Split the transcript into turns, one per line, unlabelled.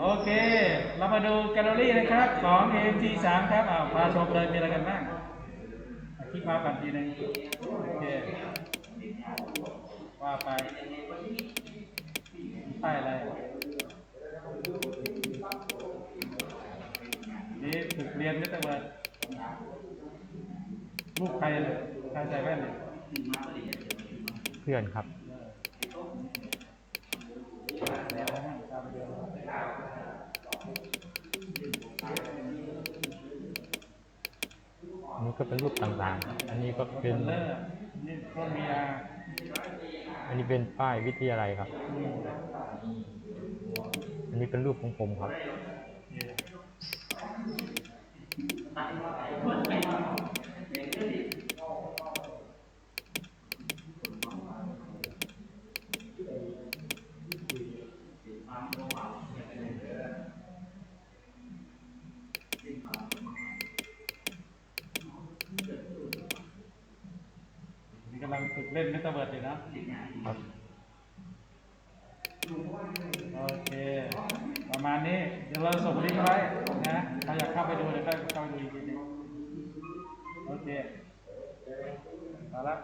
โอเค เรามาดูแกลเลอรี่นะครับ ของ AMG 3ครับอ้าวพาชมเลยมีอะไรกันบ้างคลิกมาก่อนทีหนึงโอเค ว่าไปป้ายอะไรนี่ฝึกเรียนนิตเวิร์ดลูกใครเนี่ยใครใส่แว่นเนี่ย
เพื่อนครับ นนี้ก็เป็นรูปต่างๆ อันนี้ก็เป็น
อันนี้
เป็นป้ายวิทยาลัยครับ อันนี้เป็นรูปของผมครับำ
ลังฝึกเล่นนิตเวิร์ดอยู่นะ
ครับ
โอเค ประมาณนี้ เดี๋ยวเราส่งลิงก์ไว้นะใครอยากเข้าไปดูเดี๋ยวก็เข้าไปดูอีกทีหนึงโอเคเอาละ